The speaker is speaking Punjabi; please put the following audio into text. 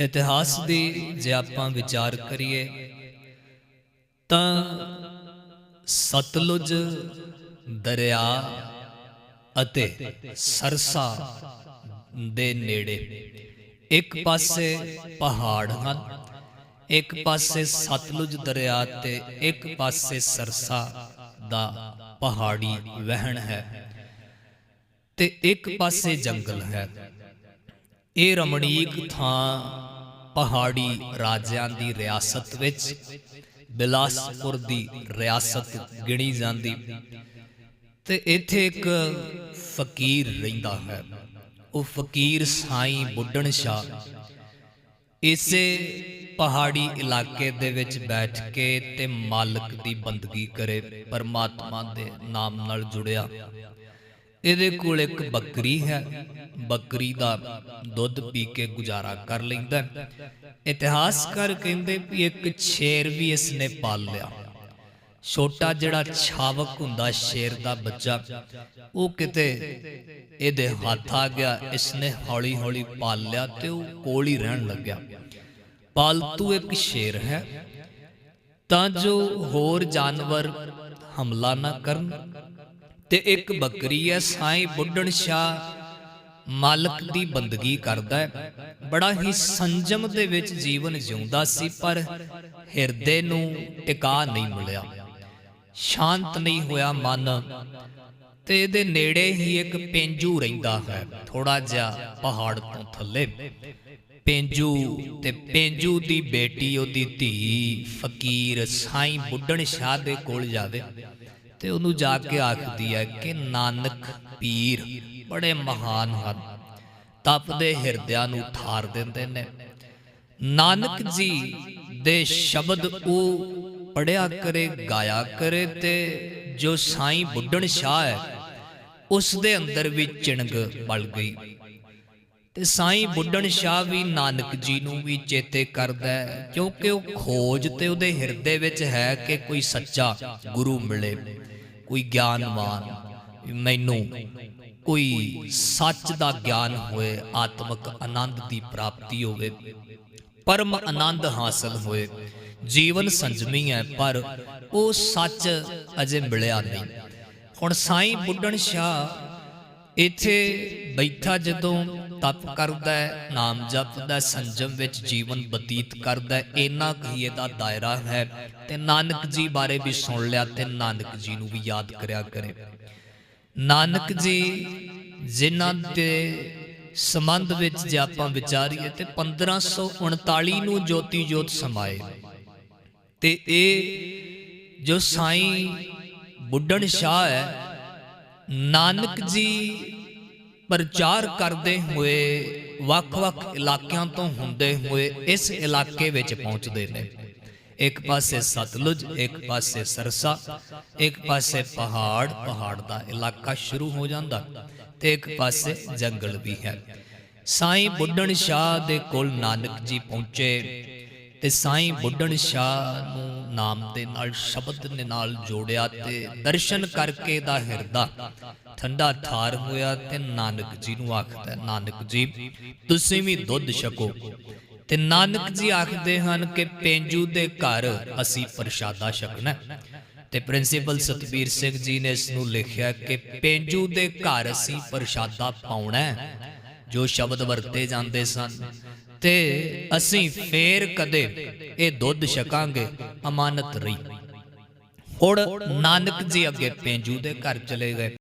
ਇਤਿਹਾਸ ਦੀ ਜੇ ਆਪਾਂ ਵਿਚਾਰ ਕਰੀਏ, ਤਾਂ ਸਤਲੁਜ, ਦਰਿਆ ਅਤੇ ਸਰਸਾ ਦੇ ਨੇੜੇ ਇੱਕ ਪਾਸੇ ਪਹਾੜ ਹਨ, ਇੱਕ ਪਾਸੇ ਸਤਲੁਜ ਦਰਿਆ ਤੇ ਇੱਕ ਪਾਸੇ ਸਰਸਾ ਦਾ ਪਹਾੜੀ ਵਹਿਣ ਹੈ ਤੇ ਇੱਕ ਪਾਸੇ ਜੰਗਲ ਹੈ। ਇਹ ਰਮਣੀਕ ਥਾਂ ਪਹਾੜੀ ਰਾਜਿਆਂ ਦੀ ਰਿਆਸਤ ਵਿੱਚ, ਬਿਲਾਸਪੁਰ ਦੀ ਰਿਆਸਤ ਗਿਣੀ ਜਾਂਦੀ। ਤੇ ਇੱਥੇ ਇੱਕ ਫਕੀਰ ਰਹਿੰਦਾ ਹੈ। ਉਹ ਫਕੀਰ ਸਾਈਂ ਬੁੱਢਣ ਸ਼ਾਹ ਇਸੇ ਪਹਾੜੀ ਇਲਾਕੇ ਦੇ ਵਿੱਚ ਬੈਠ ਕੇ ਤੇ ਮਾਲਕ ਦੀ ਬੰਦਗੀ ਕਰੇ, ਪਰਮਾਤਮਾ ਦੇ ਨਾਮ ਨਾਲ ਜੁੜਿਆ। ਇਹਦੇ ਕੋਲ ਇੱਕ ਬੱਕਰੀ ਹੈ। ਬੱਕਰੀ ਦਾ ਦੁੱਧ ਪੀ ਕੇ ਗੁਜ਼ਾਰਾ ਕਰ ਲੈਂਦਾ ਹੈ। ਇਤਿਹਾਸਕਾਰ ਕਹਿੰਦੇ ਵੀ ਇੱਕ ਸ਼ੇਰ ਵੀ ਇਸਨੇ ਪਾਲ ਲਿਆ। ਛੋਟਾ ਜਿਹੜਾ ਛਾਵਕ ਹੁੰਦਾ ਸ਼ੇਰ ਦਾ ਬੱਚਾ, ਉਹ ਕਿਤੇ ਇਹਦੇ ਹੱਥ ਆ ਗਿਆ, ਇਸਨੇ ਹੌਲੀ ਹੌਲੀ ਪਾਲ ਲਿਆ ਤੇ ਉਹ ਕੋਲ ਹੀ ਰਹਿਣ ਲੱਗਿਆ। ਪਾਲਤੂ ਇੱਕ ਸ਼ੇਰ ਹੈ। ਤਾਂ ਜੋ ਹੋਰ ਜਾਨਵਰ ਹਮਲਾ ਨਾ ਕਰਨ। ਤੇ ਇੱਕ ਬੱਕਰੀ ਹੈ ਸਾਈਂ ਬੁੱਢਣ ਸ਼ਾਹ। ਮਾਲਕ ਦੀ ਬੰਦਗੀ ਕਰਦਾ ਹੈ ਬੜਾ ਹੀ ਸੰਜਮ ਦੇ ਵਿੱਚ ਜੀਵਨ ਜਿਉਂਦਾ ਸੀ, ਪਰ ਹਿਰਦੇ ਨੂੰ ਟਿਕਾ ਨਹੀਂ ਮਿਲਿਆ। ਸ਼ਾਂਤ ਨਹੀਂ ਹੋਇਆ ਮਨ, ਤੇ ਇਹਦੇ ਨੇੜੇ ਹੀ ਇੱਕ ਪੇਂਜੂ ਰਹਿੰਦਾ ਹੈ ਥੋੜਾ ਜਿਹਾ ਪਹਾੜ ਤੋਂ ਥੱਲੇ। ਪੇਂਜੂ ਤੇ ਪੇਂਜੂ ਦੀ ਬੇਟੀ, ਉਹਦੀ ਧੀ, ਫਕੀਰ, ਸਾਈਂ ਬੁੱਢਣ ਸ਼ਾਹ ਦੇ ਕੋਲ ਜਾਵੇ। ਤੇ ਉਹਨੂੰ ਜਾ ਕੇ ਆਖਦੀ ਹੈ ਕਿ ਨਾਨਕ ਪੀਰ, ਬੜੇ ਮਹਾਨ ਹਨ। ਤਪਦੇ ਹਿਰਦਿਆਂ ਨੂੰ ਠਾਰ ਦਿੰਦੇ ਨੇ। ਨਾਨਕ ਜੀ ਦੇ ਸ਼ਬਦ ਉਹ ਪੜਿਆ ਕਰੇ, ਗਾਇਆ ਕਰੇ ਤੇ ਜੋ ਸਾਈਂ ਬੁੱਢਣ ਸ਼ਾਹ ਹੈ, ਉਸ ਦੇ ਅੰਦਰ ਵੀ ਚਿਣਗ ਬਲ ਗਈ। ਤੇ ਸਾਈਂ ਬੁੱਢਣ ਸ਼ਾਹ ਵੀ ਨਾਨਕ ਜੀ ਨੂੰ ਵੀ ਚੇਤੇ ਕਰਦਾ ਹੈ, ਕਿਉਂਕਿ ਉਹ ਖੋਜ ਤੇ ਉਹਦੇ ਹਿਰਦੇ ਵਿੱਚ ਹੈ ਕਿ ਕੋਈ ਸੱਚਾ ਗੁਰੂ ਮਿਲੇ, ਕੋਈ ਗਿਆਨਵਾਨ ਮੈਨੂੰ ਕੋਈ ਸੱਚ ਦਾ ਗਿਆਨ ਹੋਏ, ਆਤਮਿਕ ਆਨੰਦ ਦੀ ਪ੍ਰਾਪਤੀ ਹੋਵੇ, ਪਰਮ ਆਨੰਦ ਹਾਸਲ ਹੋਏ, ਜੀਵਨ ਸੰਜਮੀ ਹੈ, ਪਰ ਉਹ ਸੱਚ ਅਜੇ ਮਿਲਿਆ ਨਹੀਂ। ਹੁਣ ਸਾਈਂ ਬੁੱਢਣ ਸ਼ਾਹ ਇੱਥੇ ਬੈਠਾ ਜਦੋਂ ਤਪ ਕਰਦਾ ਹੈ ਨਾਮ ਜਪਦਾ ਸੰਜਮ ਵਿੱਚ ਜੀਵਨ ਬਤੀਤ ਕਰਦਾ ਹੈ, ਇੰਨਾ ਕੁ ਹੀ ਦਾਇਰਾ ਹੈ। ਤੇ ਨਾਨਕ ਜੀ ਬਾਰੇ ਵੀ ਸੁਣ ਲਿਆ ਤੇ ਨਾਨਕ ਜੀ ਨੂੰ ਵੀ ਯਾਦ ਕਰਿਆ ਕਰੇ। ਨਾਨਕ ਜੀ ਜਿਨ੍ਹਾਂ ਦੇ ਸੰਬੰਧ ਵਿੱਚ ਜੇ ਆਪਾਂ ਵਿਚਾਰੀਏ ਤੇ 1539 ਨੂੰ ਜੋਤੀ ਜੋਤ ਸਮਾਏ। ਤੇ ਇਹ ਜੋ ਸਾਈਂ ਬੁੱਢਣ ਸ਼ਾਹ ਹੈ ਨਾਨਕ ਜੀ ਪ੍ਰਚਾਰ ਕਰਦੇ ਹੋਏ ਵੱਖ-ਵੱਖ ਇਲਾਕਿਆਂ ਤੋਂ ਹੁੰਦੇ ਹੋਏ ਇਸ ਇਲਾਕੇ ਵਿੱਚ ਪਹੁੰਚਦੇ ਨੇ। ਇੱਕ ਪਾਸੇ ਸਤਲੁਜ, ਇੱਕ ਪਾਸੇ ਸਰਸਾ, ਇੱਕ ਪਾਸੇ ਪਹਾੜ ਪਹਾੜ ਦਾ ਇਲਾਕਾ ਸ਼ੁਰੂ ਹੋ ਜਾਂਦਾ ਤੇ ਇੱਕ ਪਾਸੇ ਜੰਗਲ ਵੀ ਹੈ। ਸਾਈਂ ਬੁੱਢਣ ਸ਼ਾਹ ਦੇ ਕੋਲ ਨਾਨਕ ਜੀ ਪਹੁੰਚੇ ਤੇ ਸਾਈਂ ਬੁੱਢਣ ਸ਼ਾਹ ਨੂੰ ਨਾਮ ਦੇ ਨਾਲ, ਸ਼ਬਦ ਦੇ ਨਾਲ ਜੋੜਿਆ ਤੇ ਦਰਸ਼ਨ ਕਰਕੇ ਦਾ ਹਿਰਦਾ। ਠੰਡਾ ਠਾਰ ਹੋਇਆ ਤੇ ਨਾਨਕ ਜੀ ਨੂੰ ਆਖਦਾ, ਨਾਨਕ ਜੀ, ਤੁਸੀਂ ਵੀ ਦੁੱਧ ਛਕੋ। ਤੇ ਨਾਨਕ ਜੀ ਆਖਦੇ ਹਨ ਕਿ ਪੇਂਜੂ ਦੇ ਘਰ ਅਸੀਂ ਪ੍ਰਸ਼ਾਦਾ ਛਕਣਾ ਤੇ ਪ੍ਰਿੰਸੀਪਲ ਸਤਬੀਰ ਸਿੰਘ ਜੀ ਨੇ ਇਸ ਨੂੰ ਲਿਖਿਆ ਕਿ ਪੇਂਜੂ ਦੇ ਘਰ ਅਸੀਂ ਪ੍ਰਸ਼ਾਦਾ ਪਾਉਣਾ ਜੋ ਸ਼ਬਦ ਵਰਤੇ ਜਾਂਦੇ ਸਨ। ਤੇ ਅਸੀਂ ਫੇਰ ਕਦੇ ਇਹ ਦੁੱਧ ਛਕਾਂਗੇ। ਅਮਾਨਤ ਰਹੀ। ਹੁਣ ਨਾਨਕ ਜੀ ਅੱਗੇ ਪੇਂਜੂ ਦੇ ਘਰ ਚਲੇ ਗਏ।